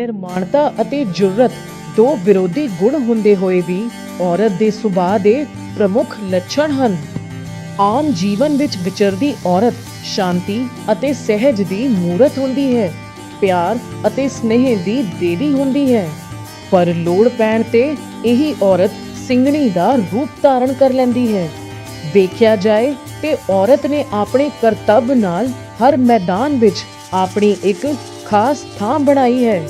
ਨਿਰਮਾਣਤਾ ਅਤੇ ਜੁਰਤ ਦੋ ਵਿਰੋਧੀ ਗੁਣ ਹੁੰਦੇ ਹੋਏ ਵੀ ਔਰਤ ਦੇ ਸੁਭਾਅ ਦੇ ਪ੍ਰਮੁੱਖ ਲੱਛਣ ਹਨ। ਆਮ ਜੀਵਨ ਵਿੱਚ ਵਿਚਰਦੀ ਔਰਤ ਸ਼ਾਂਤੀ ਅਤੇ ਸਹਿਜ ਦੀ ਮੂਰਤ ਹੁੰਦੀ ਹੈ, ਪਿਆਰ ਅਤੇ ਸਨੇਹ ਦੀ ਦੇਵੀ ਹੁੰਦੀ ਹੈ। ਪਰ ਲੋੜ ਪੈਣ ਤੇ ਇਹੀ ਔਰਤ ਸਿੰਘਣੀ ਦਾ ਰੂਪ ਧਾਰਨ ਕਰ ਲੈਂਦੀ ਹੈ। ਦੇਖਿਆ ਜਾਏ ਤੇ ਔਰਤ ਨੇ ਆਪਣੇ ਕਰਤੱਵ ਨਾਲ ਹਰ ਮੈਦਾਨ ਵਿੱਚ ਆਪਣੀ ਇੱਕ ਖਾਸ ਥਾਂ ਬਣਾਈ ਹੈ।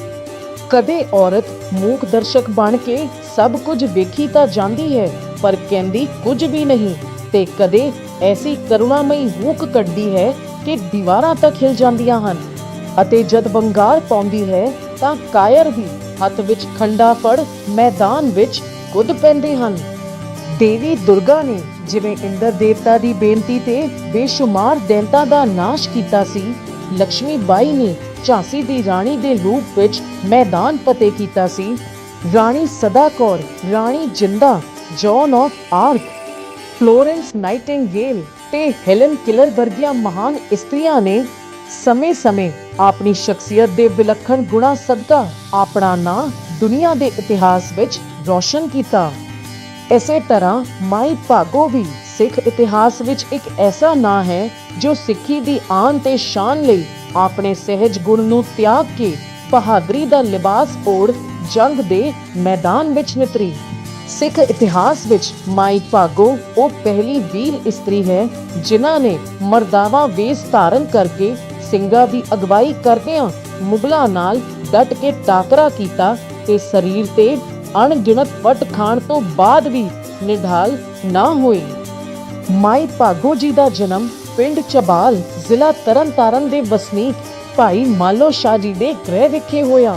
ਕਦੇ ਔਰਤ ਮੂਕ ਦਰਸ਼ਕ ਬਣ ਕੇ ਸਭ ਕੁਝ ਵੇਖੀ ਤਾਂ ਜਾਂਦੀ ਹੈ, ਪਰ ਕਹਿੰਦੀ ਕੁਝ ਵੀ ਨਹੀਂ ਤੇ ਕਦੇ ਐਸੀ ਕਰੁਣਾਮਈ ਹੂਕ ਕੱਢਦੀ ਹੈ ਕਿ ਦੀਵਾਰਾਂ ਤੱਕ ਹਿਲ ਜਾਂਦੀਆਂ ਹਨ ਅਤੇ ਜਦ ਬੰਗਾਰ ਪਾਉਂਦੀ ਹੈ ਤਾਂ ਕਾਇਰ ਵੀ ਹੱਥ ਵਿੱਚ ਖੰਡਾ ਫੜ ਮੈਦਾਨ ਵਿੱਚ ਕੁੱਦ ਪੈਂਦੇ ਹਨ। ਦੇਵੀ ਦੁਰਗਾ ਨੇ ਜਿਵੇਂ ਇੰਦਰ ਦੇਵਤਾ ਦੀ ਬੇਨਤੀ ਤੇ ਬੇਸ਼ੁਮਾਰ ਦੈਂਤਾਂ ਦਾ ਨਾਸ਼ ਕੀਤਾ ਸੀ ਲక్ష్ਮੀ ਬਾਈ ਨੇ ਝਾਂਸੀ ਦੀ ਰਾਣੀ ਦੇ ਰੂਪ ਵਿੱਚ ਮੈਦਾਨ ਫਤਿਹ ਕੀਤਾ ਸੀ। ਰਾਣੀ Sada Kaur Rani Jindan, Joan of Arc, Florence Nightingale ਤੇ ਹੈਲਨ ਕਿਲਰ ਵਰਗੀਆਂ ਮਹਾਨ ਇਸਤਰੀਆਂ ਨੇ ਸਮੇਂ-ਸਮੇਂ ਆਪਣੀ ਸ਼ਖਸੀਅਤ ਦੇ ਵਿਲੱਖਣ ਗੁਣਾ ਸਦਕਾ ਆਪਣਾ ਨਾਂ ਦੁਨੀਆ ਦੇ ਇਤਿਹਾਸ ਵਿੱਚ ਰੌਸ਼ਨ ਕੀਤਾ। ਇਸੇ ਤਰ੍ਹਾਂ ਮਾਈ ਭਾਗੋ ਵੀ ਸਿੱਖ ਇਤਿਹਾਸ ਵਿੱਚ ਇੱਕ ਐਸਾ ਨਾਂ ਹੈ ਜੋ ਸਿੱਖੀ ਦੀ ਆਨ ਤੇ ਸ਼ਾਨ ਲਈ ਆਪਣੇ ਸਹਿਜ ਗੁਣ ਨੂੰ ਤਿਆਗ ਕੇ ਬਹਾਦਰੀ ਦਾ ਲਿਬਾਸ ਓੜ ਜੰਗ ਦੇ ਮੈਦਾਨ ਵਿੱਚ ਨਿਤਰੀ। ਸਿੱਖ ਇਤਿਹਾਸ ਵਿੱਚ ਮਾਈ ਭਾਗੋ ਉਹ ਪਹਿਲੀ ਵੀਰ ਇਸਤਰੀ ਹੈ, ਜਿਨ੍ਹਾਂ ਨੇ ਮਰਦਾਵਾ ਵੇਸ ਧਾਰਨ ਕਰਕੇ ਸਿੰਘਾਂ ਦੀ ਅਗਵਾਈ ਕਰਦਿਆਂ ਮੁਗਲਾਂ ਨਾਲ ਡਟ ਕੇ ਟਾਕਰਾ ਕੀਤਾ ਤੇ ਸਰੀਰ ਤੇ ਅਣਗਿਣਤ ਪਟ ਖਾਣ ਤੋਂ ਬਾਅਦ ਵੀ ਨਿਢਾਲ ਨਾ ਹੋਈ ਮਾਈ ਭਾਗੋ ਜੀ ਦਾ ਜਨਮ ਪਿੰਡ ਚਬਾਲ ਜ਼ਿਲ੍ਹਾ ਤਰਨਤਾਰਨ ਦੇ ਵਸਨੀਕ ਭਾਈ ਮਾਲੋ ਸ਼ਾਹ ਜੀ ਦੇ ਗ੍ਰਹਿ ਵਿਖੇ ਹੋਇਆ।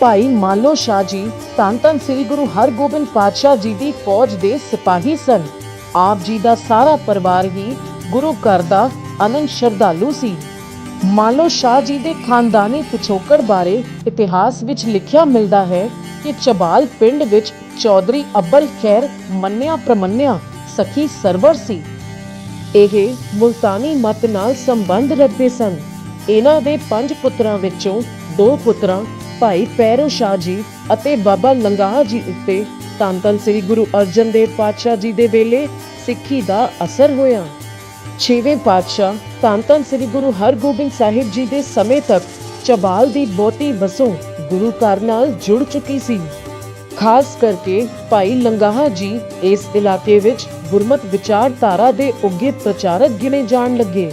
ਭਾਈ ਮਾਲੋ ਸ਼ਾਹ ਜੀ ਧੰਨ ਸ੍ਰੀ ਗੁਰੂ ਹਰਗੋਬਿੰਦ ਪਾਤਸ਼ਾਹ ਜੀ ਦੀ ਫੌਜ ਦੇ ਸਿਪਾਹੀ ਸਨ। ਆਪ ਜੀ ਦਾ ਸਾਰਾ ਪਰਿਵਾਰ ਹੀ ਗੁਰੂ ਘਰ ਦਾ ਅਨੰਦ ਸ਼ਰਧਾਲੂ ਸੀ। ਮਾਲੋ ਸ਼ਾਹ ਜੀ ਦੇ ਖਾਨਦਾਨੀ ਪਿਛੋਕੜ ਬਾਰੇ ਇਤਿਹਾਸ ਵਿੱਚ ਲਿਖਿਆ ਮਿਲਦਾ ਹੈ ਕਿ ਚਬਾਲ ਪਿੰਡ ਵਿੱਚ ਚੌਧਰੀ ਅਬਲ ਖੈਰ ਮੰਨਿਆ ਪ੍ਰਮੰਨਿਆ ਸਖੀ ਸਰਵਰ ਸੀ। ਇਹ ਮੁਲਤਾਨੀ ਮਤ ਨਾਲ ਸੰਬੰਧ ਰੱਖਦੇ ਸਨ। ਇਹਨਾਂ ਦੇ ਪੰਜ ਪੁੱਤਰਾਂ ਵਿੱਚੋਂ ਦੋ ਪੁੱਤਰਾਂ ਭਾਈ ਪੈਰੋ ਸ਼ਾਹ ਜੀ ਅਤੇ ਬਾਬਾ ਲੰਗਾਹ ਜੀ ਉੱਤੇ ਧੰਨ ਸ੍ਰੀ ਗੁਰੂ ਅਰਜਨ ਦੇਵ ਪਾਤਸ਼ਾਹ ਜੀ ਦੇ ਵੇਲੇ ਸਿੱਖੀ ਦਾ ਅਸਰ ਹੋਇਆ। ਛੇਵੇਂ ਪਾਤਸ਼ਾਹ ਧੰਨ ਧੰਨ ਸ੍ਰੀ ਗੁਰੂ ਹਰਗੋਬਿੰਦ ਸਾਹਿਬ ਜੀ ਦੇ ਸਮੇਂ ਤੱਕ ਚਬਾਲ ਦੀ ਬਹੁਤੀ ਵਸੋਂ ਗੁਰੂ ਘਰ ਨਾਲ ਜੁੜ ਚੁੱਕੀ ਸੀ। ਖਾਸ ਕਰਕੇ ਭਾਈ ਲੰਗਾਹ ਜੀ ਇਸ ਇਲਾਕੇ ਵਿੱਚ ਗੁਰਮਤ ਵਿਚਾਰਧਾਰਾ ਦੇ ਉੱਗੇ ਪ੍ਰਚਾਰਕ ਗਿਣੇ ਜਾਣ ਲੱਗੇ।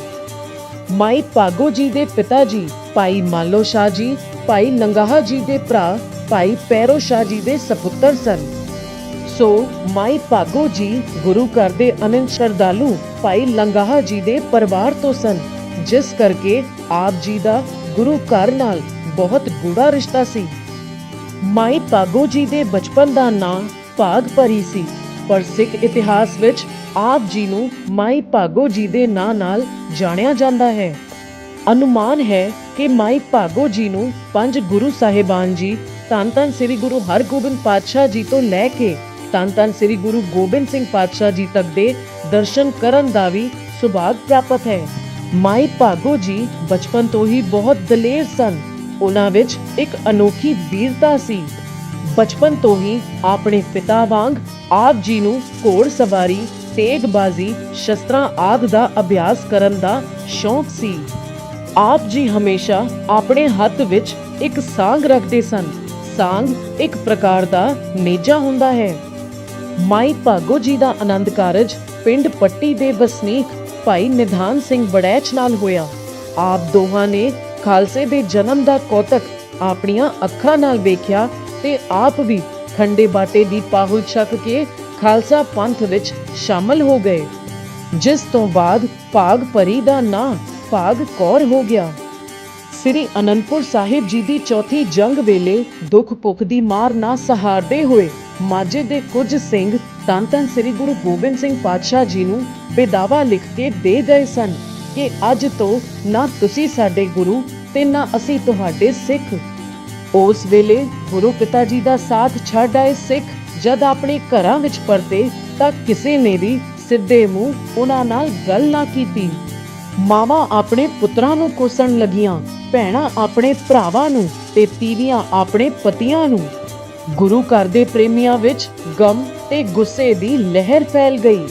ਮਾਈ ਭਾਗੋ ਜੀ ਦੇ ਪਿਤਾ ਜੀ, ਭਾਈ ਮਾਲੋ ਸ਼ਾਹ ਜੀ, ਭਾਈ ਲੰਗਾਹ ਜੀ ਦੇ ਭਰਾ, ਭਾਈ ਪੈਰੋ ਸ਼ਾਹ ਜੀ ਦੇ ਸਪੁੱਤਰ ਸਨ। ਸੋ ਮਾਈ ਭਾਗੋ ਜੀ ਗੁਰੂ ਘਰ ਦੇ ਅਨੰਦ ਸ਼ਰਧਾਲੂ, ਭਾਈ ਲੰਗਾਹਾ ਜੀ ਦੇ ਪਰਿਵਾਰ ਤੋਂ ਸਨ। ਜਿਸ ਕਰਕੇ ਆਪ ਜੀ ਦਾ ਗੁਰੂ ਘਰ ਨਾਲ ਬਹੁਤ ਗੂੜਾ ਰਿਸ਼ਤਾ ਸੀ। ਮਾਈ ਭਾਗੋ ਜੀ ਦੇ ਬਚਪਨ ਦਾ ਨਾਂ ਭਾਗ ਪਰੀ ਸੀ। ਪਰ ਸਿੱਖ ਇਤਿਹਾਸ ਵਿੱਚ ਆਪ ਜੀ ਨੂੰ ਮਾਈ ਭਾਗੋ ਜੀ ਦੇ ਨਾਂ ਨਾਲ ਜਾਣਿਆ ਜਾਂਦਾ ਹੈ। ਅਨੁਮਾਨ ਹੈ ਕਿ ਮਾਈ ਭਾਗੋ ਜੀ ਨੂੰ ਪੰਜ ਗੁਰੂ ਸਾਹਿਬਾਨ ਜੀ, ਧੰਨ ਧੰਨ ਸ੍ਰੀ ਗੁਰੂ ਹਰਗੋਬਿੰਦ ਪਾਤਸ਼ਾਹ ਜੀ ਤੋਂ ਲੈ ਕੇ ਤਨ ਧੰਨ ਸ੍ਰੀ ਗੁਰੂ ਗੋਬਿੰਦ ਸਿੰਘ ਪਾਤਸ਼ਾਹ ਜੀ ਤੱਕ ਦੇ ਦਰਸ਼ਨ ਕਰਨ ਦਾ ਵੀ ਸੁਭਾਗ ਪ੍ਰਾਪਤ ਹੈ। ਮਾਈ ਭਾਗੋ ਜੀ ਬਚਪਨ ਤੋਂ ਹੀ ਬਹੁਤ ਦਲੇਰ ਸਨ। ਉਹਨਾਂ ਵਿੱਚ ਇੱਕ ਅਨੋਖੀ ਵੀਰਤਾ ਸੀ। ਬਚਪਨ ਤੋਂ ਹੀ ਆਪਣੇ ਪਿਤਾ ਵਾਂਗ ਆਪ ਜੀ ਨੂੰ ਘੋੜ ਸਵਾਰੀ, ਤੇਗਬਾਜ਼ੀ, ਸ਼ਸਤਰਾਂ ਆਦਿ ਦਾ ਅਭਿਆਸ ਕਰਨ ਦਾ ਸ਼ੌਂਕ ਸੀ। ਆਪ ਜੀ ਹਮੇਸ਼ਾ ਆਪਣੇ ਹੱਥ ਵਿੱਚ ਇੱਕ ਸਾਂਗ ਰੱਖਦੇ ਸਨ। ਸਾਂਗ ਇੱਕ ਪ੍ਰਕਾਰ ਦਾ ਨੇਜਾ ਹੁੰਦਾ ਹੈ। ਮਾਈ ਭਾਗੋ ਜੀ ਦਾ ਆਨੰਦ ਕਾਰਜ ਪਿੰਡ ਪੱਟੀ ਦੇ ਵਸਨੀਕ ਭਾਈ ਨਿਧਾਨ ਸਿੰਘ ਬੜੈਚ ਨਾਲ ਹੋਇਆ। ਆਪ ਦੋਹਾਂ ਨੇ ਖਾਲਸੇ ਦੇ ਜਨਮ ਦਾ ਕੌਤਕ ਆਪਣੀਆਂ ਅੱਖਾਂ ਨਾਲ ਵੇਖਿਆ ਤੇ ਆਪ ਵੀ ਖੰਡੇ ਬਾਟੇ ਦੀ ਪਾਹੁਲ ਛਕ ਕੇ ਖਾਲਸਾ ਪੰਥ ਵਿੱਚ ਸ਼ਾਮਲ ਹੋ ਗਏ। ਜਿਸ ਤੋਂ ਬਾਅਦ ਭਾਗ ਪਰੀ ਦਾ ਨਾਂ ਭਾਗ ਕੌਰ ਹੋ ਗਿਆ। ਸ੍ਰੀ ਅਨੰਦਪੁਰ ਸਾਹਿਬ ਜੀ ਦੀ ਚੌਥੀ ਜੰਗ ਵੇਲੇ ਦੁੱਖ ਭੁੱਖ ਦੀ ਮਾਰ ਨਾ ਸਹਾਰਦੇ ਹੋਏ ਮਾਝੇ ਦੇ ਕੁਝ ਸਿੰਘ ਧੰਨ ਧੰਨ ਸ੍ਰੀ ਗੁਰੂ ਗੋਬਿੰਦ ਸਿੰਘ ਪਾਤਸ਼ਾਹ ਜੀ ਨੂੰ ਬੇਦਾਵਾ ਲਿਖ ਕੇ ਦੇ ਗਏ ਸਨ ਕਿ ਅੱਜ ਤੋਂ ਨਾ ਤੁਸੀਂ ਸਾਡੇ ਗੁਰੂ ਤੇ ਨਾ ਅਸੀਂ ਤੁਹਾਡੇ ਸਿੱਖ। ਉਸ ਵੇਲੇ ਗੁਰੂ ਪਿਤਾ ਜੀ ਦਾ ਸਾਥ ਛੱਡ ਆਏ ਸਿੱਖ, ਜਦ ਆਪਣੇ ਘਰਾਂ ਵਿੱਚ ਪਰਤੇ ਤਾਂ ਕਿਸੇ ਨੇ ਵੀ ਸਿੱਧੇ ਮੂੰਹ ਉਹਨਾਂ ਨਾਲ ਗੱਲ ਨਾ ਕੀਤੀ। ਮਾਵਾਂ ਆਪਣੇ ਪੁੱਤਰਾਂ ਨੂੰ ਕੋਸਣ ਲੱਗੀਆਂ, ਭੈਣਾਂ ਆਪਣੇ ਭਰਾਵਾਂ ਨੂੰ ਤੇ ਤੀਵੀਆਂ ਆਪਣੇ ਪਤੀਆਂ ਨੂੰ। ਗੁਰੂ ਘਰ ਦੇ ਪ੍ਰੇਮੀਆਂ ਵਿੱਚ ਗਮ ਤੇ ਗੁੱਸੇ ਦੀ ਲਹਿਰ ਫੈਲ ਗਈ।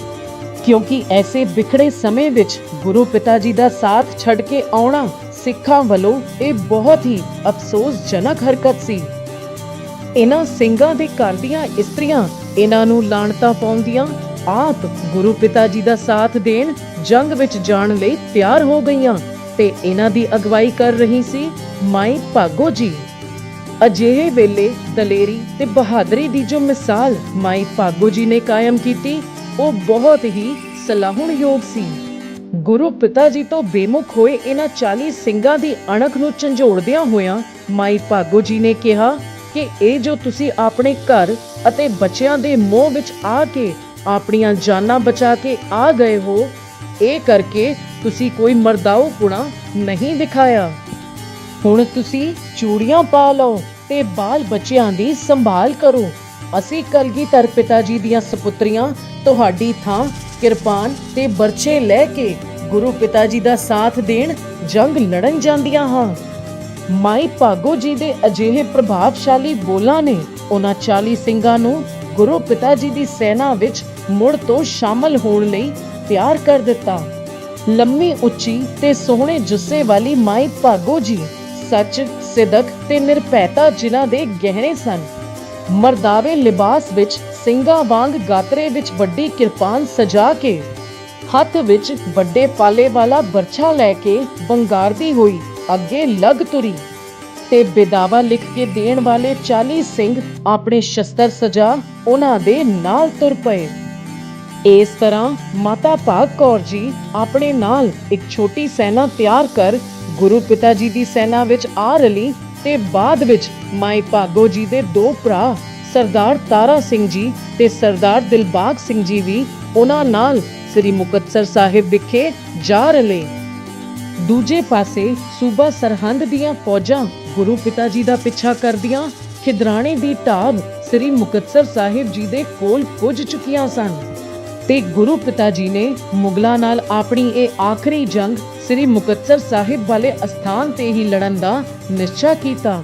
ਕਿਉਂਕਿ ਐਸੇ ਵਿਖੜੇ ਸਮੇਂ ਵਿੱਚ ਗੁਰੂ ਪਿਤਾ ਜੀ ਦਾ ਸਾਥ ਛੱਡ ਕੇ ਆਉਣਾ ਸਿੱਖਾਂ ਵੱਲੋਂ ਇਹ ਬਹੁਤ ਹੀ ਅਫਸੋਸਜਨਕ ਹਰਕਤ ਸੀ। ਇਹਨਾਂ ਸਿੰਘਾਂ ਦੇ ਘਰ ਦੀਆਂ ਇਸਤਰੀਆਂ ਇਹਨਾਂ ਨੂੰ ਲਾਣਤਾ ਪਾਉਂਦੀਆਂ, ਆਪ ਗੁਰੂ ਪਿਤਾ ਜੀ ਦਾ ਸਾਥ ਦੇਣ, ਜੰਗ ਵਿੱਚ ਜਾਣ ਲਈ ਤਿਆਰ ਹੋ ਗਈਆਂ ਤੇ ਇਹਨਾਂ ਦੀ ਅਗਵਾਈ ਕਰ ਰਹੀ ਸੀ ਮਾਈ ਭਾਗੋ ਜੀ। ਅਜਿਹੇ ਵੇਲੇ ਦਲੇਰੀ ਤੇ ਬਹਾਦਰੀ ਦੀ ਜੋ ਮਿਸਾਲ ਮਾਈ ਭਾਗੋ ਜੀ ਨੇ ਕਾਇਮ ਕੀਤੀ ਉਹ ਬਹੁਤ ਹੀ ਸਲਾਹੁਣਯੋਗ ਸੀ। ਗੁਰੂ ਪਿਤਾ ਜੀ ਤੋਂ ਬੇਮੁਖ ਹੋਏ ਇਹਨਾਂ 40 ਸਿੰਘਾਂ ਦੀ ਅਣਖ ਨੂੰ ਝੰਜੋੜਦਿਆਂ ਹੋਇਆਂ ਮਾਈ ਭਾਗੋ ਜੀ ਨੇ ਕਿਹਾ ਕਿ ਇਹ ਜੋ ਤੁਸੀਂ ਆਪਣੇ ਘਰ ਅਤੇ ਬੱਚਿਆਂ ਦੇ ਮੋਹ ਵਿੱਚ ਆ ਕੇ ਆਪਣੀਆਂ ਜਾਨਾਂ ਬਚਾ ਕੇ ਆ ਗਏ ਹੋ, ਇਹ ਕਰਕੇ ਤੁਸੀਂ ਕੋਈ ਮਰਦਾਊ ਪੁਣਾ ਨਹੀਂ ਦਿਖਾਇਆ। ਹੁਣ ਤੁਸੀਂ ਚੂੜੀਆਂ ਪਾ ਲਓ ਤੇ ਬਾਲ ਬੱਚਿਆਂ ਦੀ ਸੰਭਾਲ ਕਰੋ। ਅਸੀਂ ਕਲਗੀਧਰ ਪਿਤਾ ਜੀ ਦੀਆਂ ਸੁਪੁੱਤਰੀਆਂ, ਤੁਹਾਡੀ ਥਾਂ, ਕਿਰਪਾਨ ਤੇ ਬਰਛੇ ਲੈ ਕੇ ਗੁਰੂ ਪਿਤਾ ਜੀ ਦਾ ਸਾਥ ਦੇਣ ਜੰਗ ਲੜਨ ਜਾਂਦੀਆਂ ਹਾਂ। ਮਾਈ ਭਾਗੋ ਜੀ ਦੇ ਅਜਿਹੇ ਪ੍ਰਭਾਵਸ਼ਾਲੀ ਬੋਲਾਂ ਨੇ ਉਹਨਾਂ 40 ਸਿੰਘਾਂ ਨੂੰ ਗੁਰੂ ਪਿਤਾ ਜੀ ਦੀ ਸੈਨਾ ਵਿੱਚ ਮੁੜ ਤੋਂ ਸ਼ਾਮਲ ਹੋਣ ਲਈ ਤਿਆਰ ਕਰ ਦਿੱਤਾ। ਲੰਮੀ ਉੱਚੀ ਤੇ ਸੋਹਣੇ ਜੁੱਸੇ ਵਾਲੀ ਮਾਈ ਭਾਗੋ ਜੀ ਸੱਚ, ਸਿਦਕ ਤੇ ਨਿਰਪੈਤਾ ਜਿਨ੍ਹਾਂ ਦੇ ਗਹਿਣੇ ਸਨ। ਮਰਦਾਵੇ ਲਿਬਾਸ ਵਿੱਚ ਸਿੰਘਾਂ ਵਾਂਗ ਗਾਤਰੇ ਵਿੱਚ ਵੱਡੀ ਕਿਰਪਾਨ ਸਜਾ ਕੇ, ਹੱਥ ਵਿੱਚ ਵੱਡੇ ਪਾਲੇ ਵਾਲਾ ਬਰਛਾ ਲੈ ਕੇ ਬੰਗਾਰਦੀ ਹੋਈ, ਅੱਗੇ ਲੱਗ ਤੁਰੀ ਤੇ ਬਿਦਾਵਾ ਲਿਖ ਕੇ ਦੇਣ ਵਾਲੇ 40 ਸਿੰਘ ਆਪਣੇ ਸ਼ਸਤਰ ਸਜਾ ਉਹਨਾਂ ਦੇ ਨਾਲ ਤੁਰ ਪਏ। ਇਸ ਤਰ੍ਹਾਂ ਮਾਤਾ ਭਾਗ ਕੌਰ ਜੀ ਆਪਣੇ ਨਾਲ ਇੱਕ ਛੋਟੀ ਸੈਨਾ ਤਿਆਰ ਕਰ ਗੁਰੂ ਪਿਤਾ ਜੀ ਦੀ ਸੈਨਾ ਵਿੱਚ ਆ ਰਲੀ ਤੇ ਬਾਅਦ ਵਿੱਚ ਮਾਈ ਭਾਗੋ ਜੀ ਦੇ ਦੋ ਭਰਾ, ਸਰਦਾਰ ਤਾਰਾ ਸਿੰਘ ਜੀ ਤੇ ਸਰਦਾਰ ਦਿਲਬਾਗ ਸਿੰਘ ਜੀ ਵੀ ਉਹਨਾਂ ਨਾਲ ਸ੍ਰੀ ਮੁਕਤਸਰ ਸਾਹਿਬ ਵਿਖੇ ਜਾ ਰਲੇ। ਦੂਜੇ ਪਾਸੇ ਸੂਬਾ ਸਰਹੰਦ ਦੀਆਂ ਫੌਜਾਂ ਗੁਰੂ ਪਿਤਾ ਜੀ ਦਾ ਪਿੱਛਾ ਕਰਦੀਆਂ, ਖਿਦਰਾਣੇ ਦੀ ਢਾਬ ਸ੍ਰੀ ਮੁਕਤਸਰ ਸਾਹਿਬ ਜੀ ਦੇ ਕੋਲ ਪੁੱਜ ਚੁੱਕੀਆਂ ਸਨ ਤੇ ਗੁਰੂ ਪਿਤਾ ਜੀ ਨੇ ਮੁਗਲਾਂ ਨਾਲ ਆਪਣੀ ਇਹ ਆਖਰੀ ਜੰਗ ਸ੍ਰੀ ਮੁਕਤਸਰ ਸਾਹਿਬ ਵਾਲੇ ਅਸਥਾਨ ਤੇ ਹੀ ਲੜਨ ਦਾ ਨਿਸ਼ਚਾ ਕੀਤਾ,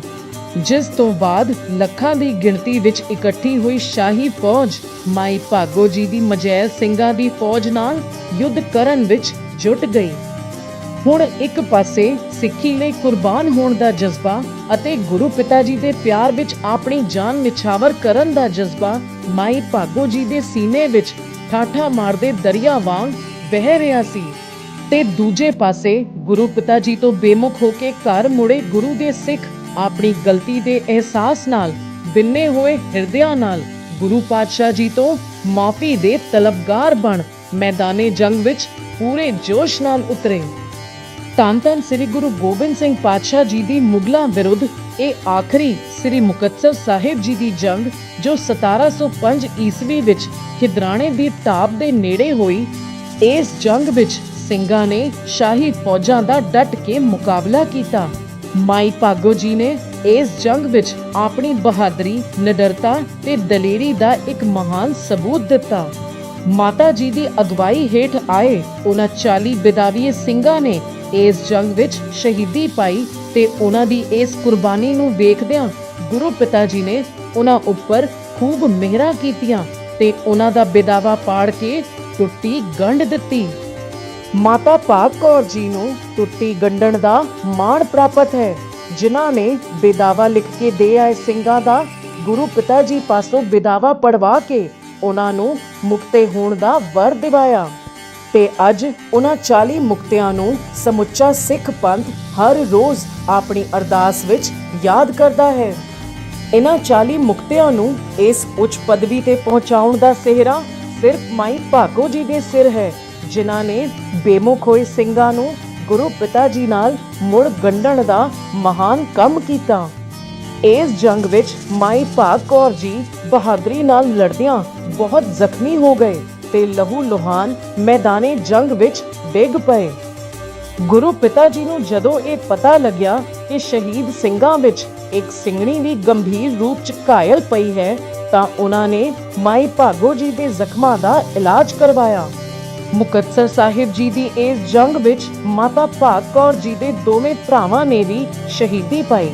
ਜਿਸ ਤੋਂ ਬਾਅਦ ਲੱਖਾਂ ਦੀ ਗਿਣਤੀ ਵਿੱਚ ਇਕੱਠੀ ਹੋਈ ਸ਼ਾਹੀ ਫੌਜ ਮਾਈ ਭਾਗੋ ਜੀ ਦੀ ਮਜੈਲ ਸਿੰਘਾਂ ਦੀ ਫੌਜ ਨਾਲ ਯੁੱਧ ਕਰਨ ਵਿੱਚ ਜੁਟ ਗਈ। ਹੁਣ ਇੱਕ ਪਾਸੇ ਸਿੱਖੀ ਲਈ ਕੁਰਬਾਨ ਹੋਣ ਦਾ ਜਜ਼ਬਾ ਅਤੇ ਗੁਰੂ ਪਿਤਾ ਜੀ ਦੇ ਪਿਆਰ ਵਿੱਚ ਆਪਣੀ ਜਾਨ ਨਿਛਾਵਰ ਕਰਨ ਦਾ ਜਜ਼ਬਾ ਮਾਈ ਭਾਗੋ ਜੀ ਦੇ ਸੀਨੇ ਵਿੱਚ ਠਾਠਾ ਮਾਰਦੇ ਦਰਿਆ ਵਾਂਗ ਵਹਿ ਰਿਹਾ ਸੀ। ਤੇ ਦੂਜੇ ਪਾਸੇ ਗੁਰੂ ਪਿਤਾ ਜੀ ਤੋਂ ਬੇਮੁਖ ਹੋ ਕੇ ਘਰ ਮੁੜੇ ਗੁਰੂ ਦੇ ਸਿੱਖ ਆਪਣੀ ਗਲਤੀ ਦੇ ਅਹਿਸਾਸ ਨਾਲ, ਬਿੰਨੇ ਹੋਏ ਹਿਰਦਿਆਂ ਨਾਲ ਗੁਰੂ ਪਾਤਸ਼ਾਹ ਜੀ ਤੋਂ ਮਾਫੀ ਦੇ ਤਲਬਗਾਰ ਬਣ ਮੈਦਾਨੇ ਜੰਗ ਵਿੱਚ ਪੂਰੇ ਜੋਸ਼ ਨਾਲ ਉਤਰੇ। ਧੰਨ ਧੰਨ ਸ੍ਰੀ ਗੁਰੂ ਗੋਬਿੰਦ ਸਿੰਘ ਪਾਤਸ਼ਾਹ ਜੀ ਦੀ ਮੁਗਲਾਂ ਵਿਰੁੱਧ ਇਹ ਆਖਰੀ ਸ੍ਰੀ ਮੁਕਤਸਰ ਸਾਹਿਬ ਜੀ ਦੀ ਜੰਗ, ਜੋ 1705 ਈਸਵੀ ਵਿੱਚ ਖਿਦਰਾਣੇ ਦੀ ਤਾਪ ਦੇ ਨੇੜੇ ਹੋਈ, ਇਸ ਜੰਗ ਵਿੱਚ ਸਿੰਘਾਂ ਨੇ ਸ਼ਾਹੀ ਫੌਜਾਂ ਦਾ ਡਟ ਕੇ ਮੁਕਾਬਲਾ ਕੀਤਾ। ਮਾਈ ਭਾਗੋ ਜੀ ਨੇ ਇਸ ਜੰਗ ਵਿੱਚ ਆਪਣੀ ਬਹਾਦਰੀ, ਨਿਡਰਤਾ ਤੇ ਦਲੇਰੀ ਦਾ ਇੱਕ ਮਹਾਨ ਸਬੂਤ ਦਿੱਤਾ। ਮਾਤਾ ਜੀ ਦੀ ਅਗਵਾਈ ਹੇਠ ਆਏ ਉਹਨਾਂ 40 ਬਿਦਾਵੀਏ ਸਿੰਘਾਂ ਨੇ ਇਸ ਜੰਗ ਵਿੱਚ ਸ਼ਹੀਦੀ ਪਾਈ ਤੇ ਉਹਨਾਂ ਦੀ ਇਸ ਕੁਰਬਾਨੀ ਨੂੰ ਵੇਖਦਿਆਂ ਗੁਰੂ ਪਿਤਾ ਜੀ ਨੇ ਉਹਨਾਂ ਉੱਪਰ ਖੂਬ ਮਿਹਰਾਂ ਕੀਤੀਆਂ ਤੇ ਉਹਨਾਂ ਦਾ ਬਿਦਾਵਾ ਪਾੜ ਕੇ ਟੁੱਟੀ ਗੰਢ ਦਿੱਤੀ। ਮਾਤਾ ਭਾਗ ਕੌਰ ਜੀ ਨੂੰ ਟੁੱਟੀ ਗੰਢਣ ਦਾ ਮਾਣ ਪ੍ਰਾਪਤ ਹੈ। ਜਿਨ੍ਹਾਂ ਨੇ ਬਿਦਾਵਾ ਲਿਖ ਕੇ ਦੇ ਆਏ ਸਿੰਘਾਂ ਦਾ ਗੁਰੂ ਪਿਤਾ ਜੀ ਪਾਸੋਂ ਬਿਦਾਵਾ ਪੜਵਾ ਕੇ ਉਹਨਾਂ ਨੂੰ ਮੁਕਤੇ ਹੋਣ ਦਾ ਵਰ ਦਿਵਾਇਆ। ਤੇ ਅੱਜ ਉਹਨਾਂ 40 ਮੁਕਤਿਆਂ ਨੂੰ ਸਮੁੱਚਾ ਸਿੱਖ ਪੰਥ ਹਰ ਰੋਜ਼ ਆਪਣੀ ਅਰਦਾਸ ਵਿੱਚ ਯਾਦ ਕਰਦਾ ਹੈ। ਇਹਨਾਂ 40 ਮੁਕਤਿਆਂ ਨੂੰ ਇਸ ਉੱਚ ਪਦਵੀ ਤੇ ਪਹੁੰਚਾਉਣ ਦਾ ਸਿਹਰਾ ਸਿਰਫ ਮਾਈ ਭਾਗੋ ਜੀ ਦੇ ਸਿਰ ਹੈ। ਜਿਨ੍ਹਾਂ ਨੇ ਬੇਮੁਖ ਹੋਏ ਸਿੰਘਾਂ ਨੂੰ ਗੁਰੂ ਪਿਤਾ ਜੀ ਨਾਲ ਮੁੜ ਗੰਢਣ ਦਾ ਮਹਾਨ ਕੰਮ ਕੀਤਾ। ਇਸ ਜੰਗ ਵਿੱਚ ਮਾਈ ਭਾਗ ਕੌਰ ਜੀ ਬਹਾਦਰੀ ਨਾਲ ਲੜਦਿਆਂ ਬਹੁਤ ਜ਼ਖਮੀ ਹੋ ਗਏ ਤੇ ਲਹੂ ਲੋਹਾਨ ਮੈਦਾਨੇ ਜੰਗ ਵਿੱਚ ਡਿੱਗ ਪਏ। ਗੁਰੂ ਪਿਤਾ ਜੀ ਨੂੰ ਜਦੋਂ ਇਹ ਪਤਾ ਲੱਗਿਆ ਕਿ ਸ਼ਹੀਦ ਸਿੰਘਾਂ ਵਿੱਚ ਇੱਕ ਸਿੰਘਣੀ ਵੀ ਗੰਭੀਰ ਰੂਪ ਚ ਘਾਇਲ ਪਈ ਹੈ, ਤਾਂ ਉਹਨਾਂ ਨੇ ਮਾਈ ਭਾਗੋ ਜੀ ਦੇ ਜ਼ਖਮਾਂ ਦਾ ਇਲਾਜ ਕਰਵਾਇਆ। ਮੁਕਤਸਰ ਸਾਹਿਬ ਜੀ ਦੀ ਇਸ ਜੰਗ ਵਿੱਚ ਮਾਤਾ ਭਾਗ ਕੌਰ ਜੀ ਦੇ ਦੋਵੇਂ ਭਰਾਵਾਂ ਨੇ ਵੀ ਸ਼ਹੀਦੀ ਪਾਈ।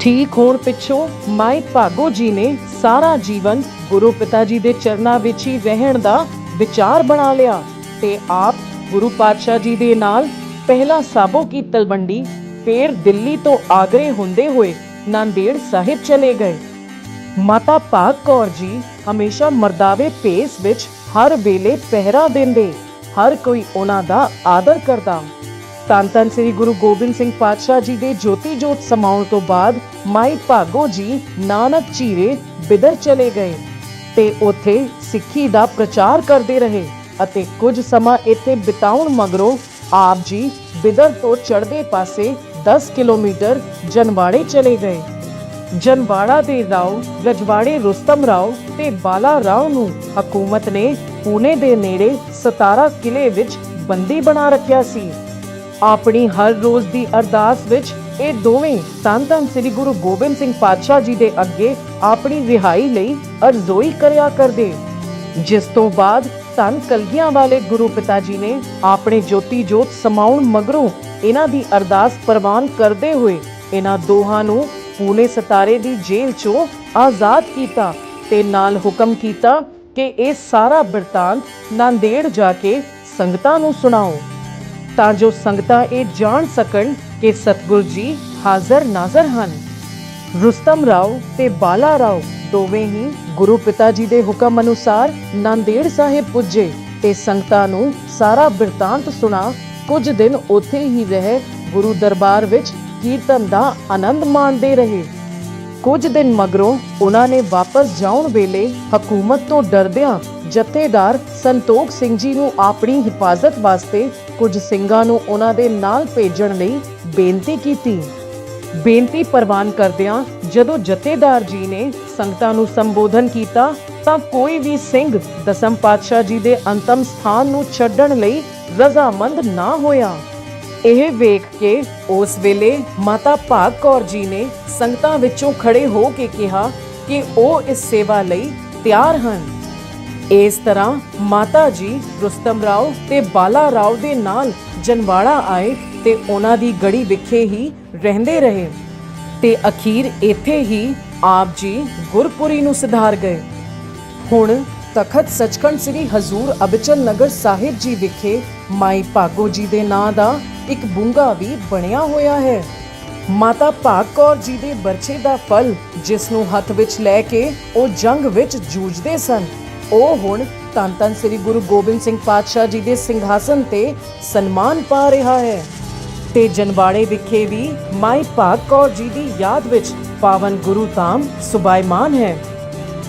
ਠੀਕ ਹੋਣ ਪਿੱਛੋਂ ਮਾਈ ਭਾਗੋ ਜੀ ਨੇ ਸਾਰਾ ਜੀਵਨ ਗੁਰੂ ਪਿਤਾ ਜੀ ਦੇ ਚਰਨਾਂ ਵਿੱਚ ਹੀ ਰਹਿਣ ਦਾ ਵਿਚਾਰ ਬਣਾ ਲਿਆ ਤੇ ਆਪ ਗੁਰੂ ਪਾਤਸ਼ਾਹ ਜੀ ਦੇ ਨਾਲ ਪਹਿਲਾ ਸਾਬੋ ਕੀ ਤਲਵੰਡੀ ਫਿਰ ਦਿੱਲੀ ਤੋਂ ਆਗਰੇ ਹੁੰਦੇ ਹੋਏ ਨਾਂਦੇੜ ਸਾਹਿਬ ਚਲੇ ਗਏ। ਮਾਤਾ ਭਾਗ ਕੌਰ ਜੀ ਹਮੇਸ਼ਾ ਮਰਦਾਵੇ ਭੇਸ ਵਿੱਚ ਹਰ ਵੇਲੇ ਪਹਿਰਾ ਦਿੰਦੇ, ਹਰ ਕੋਈ ਉਹਨਾਂ ਦਾ ਆਦਰ ਕਰਦਾ। ਧੰਨ ਧੰਨ ਸ੍ਰੀ ਗੁਰੂ ਗੋਬਿੰਦ ਸਿੰਘ ਪਾਤਸ਼ਾਹ ਜੀ ਦੇ ਜੋਤੀ ਜੋਤ ਸਮਾਉਣ ਤੋਂ ਬਾਅਦ ਮਾਈ ਭਾਗੋ ਜੀ ਨਾਨਕ ਚੀਰੇ ਬਿਦਰ ਚਲੇ ਗਏ ਤੇ ਉੱਥੇ ਸਿੱਖੀ ਦਾ ਪ੍ਰਚਾਰ ਕਰਦੇ ਰਹੇ ਅਤੇ ਕੁਝ ਸਮਾਂ ਇੱਥੇ ਬਿਤਾਉਣ ਮਗਰੋਂ ਆਪ ਜੀ ਬਿਦਰ ਤੋਂ ਚੜ੍ਹਦੇ ਪਾਸੇ 10 ਕਿਲੋਮੀਟਰ ਜਨਵਾੜੇ ਚਲੇ ਗਏ। ਜਨਵਾੜਾ ਦੇ ਰਾਓ, ਰਜਵਾੜੇ ਰੁਸਤਮ ਰਾਓ ਤੇ ਬਾਲਾ ਰਾਓ ਨੂੰ ਹਕੂਮਤ ਨੇ ਪੂਨੇ ਦੇ ਨੇੜੇ 17 ਕਿਲੇ ਵਿੱਚ ਬੰਦੀ ਬਣਾ ਰੱਖਿਆ ਸੀ। ਆਪਣੀ ਹਰ ਰੋਜ਼ ਦੀ ਅਰਦਾਸ ਵਿੱਚ ਇਹ ਦੋਵੇਂ ਧੰਨ ਸ੍ਰੀ ਗੁਰੂ ਗੋਬਿੰਦ ਸਿੰਘ ਪਾਤਸ਼ਾਹ ਜੀ ਦੇ ਅੱਗੇ ਆਪਣੀ ਰਿਹਾਈ ਲਈ ਅਰਜ਼ੋਈ ਕਰਿਆ ਕਰਦੇ। ਜਿਸ ਤੋਂ ਬਾਅਦ ਧੰਨ ਕਲਗੀਆਂ ਵਾਲੇ ਗੁਰੂ ਪਿਤਾ ਜੀ ਨੇ ਆਪਣੇ ਜੋਤੀ ਜੋਤ ਸਮਾਉਣ ਮਗਰੋਂ ਇਹਨਾਂ ਦੀ ਅਰਦਾਸ ਪ੍ਰਵਾਨ ਕਰਦੇ ਹੋਏ ਇਹਨਾਂ ਦੋਹਾਂ ਨੂੰ ਪੂਨੇ ਸਤਾਰੇ ਦੀ ਜੇਲ੍ਹ ਚੋਂ ਆਜ਼ਾਦ ਕੀਤਾ ਤੇ ਨਾਲ ਹੁਕਮ ਕੀਤਾ ਕਿ ਇਹ ਸਾਰਾ ਬਿਰਤਾਂਤ ਨਾਂਦੇੜ ਜਾ ਕੇ ਸੰਗਤਾਂ ਨੂੰ ਸੁਣਾਓ, ਤਾਂ ਜੋ ਸੰਗਤਾਂ ਇਹ ਜਾਣ ਸਕਣ ਕਿ ਸਤਿਗੁਰ ਜੀ ਹਾਜ਼ਰ ਨਾਜ਼ਰ ਹਨ। ਰੁਸਤਮ ਰਾਓ ਤੇ ਬਾਲਾ ਰਾਓ ਦੋਵੇਂ ਹੀ ਗੁਰੂ ਪਿਤਾ ਜੀ ਦੇ ਹੁਕਮ ਅਨੁਸਾਰ ਨਾਂਦੇੜ ਸਾਹਿਬ ਪੁੱਜੇ ਤੇ ਸੰਗਤਾਂ ਨੂੰ ਸਾਰਾ ਬਿਰਤਾਂਤ ਸੁਣਾ ਕੁਝ ਦਿਨ ਉੱਥੇ ਹੀ ਰਹਿ ਗੁਰੂ ਦਰਬਾਰ ਵਿੱਚ ਕੀਰਤਨ ਦਾ ਆਨੰਦ ਮਾਣਦੇ ਰਹੇ। ਕੁਝ ਦਿਨ ਮਗਰੋਂ ਉਹਨਾਂ ਨੇ ਵਾਪਸ ਜਾਣ ਵੇਲੇ ਹਕੂਮਤ ਤੋਂ ਡਰਦਿਆਂ ਜਥੇਦਾਰ ਸੰਤੋਖ ਸਿੰਘ ਜੀ ਨੂੰ ਆਪਣੀ ਹਿਫਾਜ਼ਤ ਵਾਸਤੇ ਕੁਝ ਸਿੰਘਾਂ ਨੂੰ ਉਹਨਾਂ ਦੇ ਨਾਲ ਭੇਜਣ ਲਈ ਬੇਨਤੀ ਕੀਤੀ। ਬੇਨਤੀ ਪ੍ਰਵਾਨ ਕਰਦਿਆਂ ਜਦੋਂ ਜਥੇਦਾਰ ਜੀ ਨੇ ਸੰਗਤਾਂ ਨੂੰ ਸੰਬੋਧਨ ਕੀਤਾ ਤਾਂ ਕੋਈ ਵੀ ਸਿੰਘ ਦਸਮ ਪਾਤਸ਼ਾਹ ਜੀ ਦੇ ਅੰਤਮ ਸਥਾਨ ਨੂੰ ਛੱਡਣ ਲਈ ਰਜ਼ਾਮੰਦ ਨਾ ਹੋਇਆ। ਇਹ ਵੇਖ ਕੇ ਉਸ ਵੇਲੇ ਮਾਤਾ ਭਾਗ ਕੌਰ ਜੀ ਨੇ ਸੰਗਤਾਂ ਵਿੱਚੋਂ ਖੜੇ ਹੋ ਕੇ ਕਿਹਾ ਕਿ ਉਹ ਇਸ ਸੇਵਾ ਲਈ ਤਿਆਰ ਹਨ। ਇਸ ਤਰ੍ਹਾਂ ਮਾਤਾ ਜੀ ਰੁਸਤਮ ਰਾਓ ਤੇ ਬਾਲਾ ਰਾਓ ਦੇ ਨਾਲ ਜਨਵਾੜਾ ਆਏ ਤੇ ਉਹਨਾਂ ਦੀ ਗੜੀ ਵਿਖੇ ਹੀ ਰਹਿੰਦੇ ਰਹੇ ਤੇ ਅਖੀਰ ਇੱਥੇ ਹੀ ਆਪ ਜੀ ਗੁਰਪੁਰੀ ਨੂੰ ਸਿਧਾਰ ਗਏ। ਹੁਣ ਤਖਤ ਸਚਖੰਡ ਸ੍ਰੀ ਹਜ਼ੂਰ ਅਬਚਲ ਨਗਰ ਸਾਹਿਬ ਜੀ ਵਿਖੇ ਮਾਈ ਭਾਗੋ ਜੀ ਦੇ ਨਾਂ ਦਾ ਇੱਕ ਬੁੰਗਾ ਵੀ ਬਣਿਆ ਹੋਇਆ ਹੈ। ਮਾਤਾ ਭਾਗ ਕੌਰ ਜੀ ਦੇ ਬਰਛੇ ਦਾ ਫਲ ਜਿਸ ਨੂੰ ਹੱਥ ਵਿੱਚ ਲੈ ਕੇ ਉਹ ਜੰਗ ਵਿੱਚ ਜੂਝਦੇ ਸਨ। ਉਹ ਹੁਣ ਧੰਨ ਧੰਨ ਸ੍ਰੀ ਗੁਰੂ ਗੋਬਿੰਦ ਸਿੰਘ ਪਾਤਸ਼ਾਹ ਜੀ ਦੇ ਸਿੰਘਾਸਨ ਤੇ ਸਨਮਾਨ ਪਾ ਰਿਹਾ ਹੈ। ਤੇ ਜਨਵਾੜੇ ਵਿਖੇ ਵੀ ਮਾਈ ਭਾਗ ਕੌਰ ਜੀ ਦੀ ਯਾਦ ਵਿੱਚ ਪਾਵਨ ਗੁਰੂ ਧਾਮ ਸੁਭਾਇਮਾਨ ਹੈ।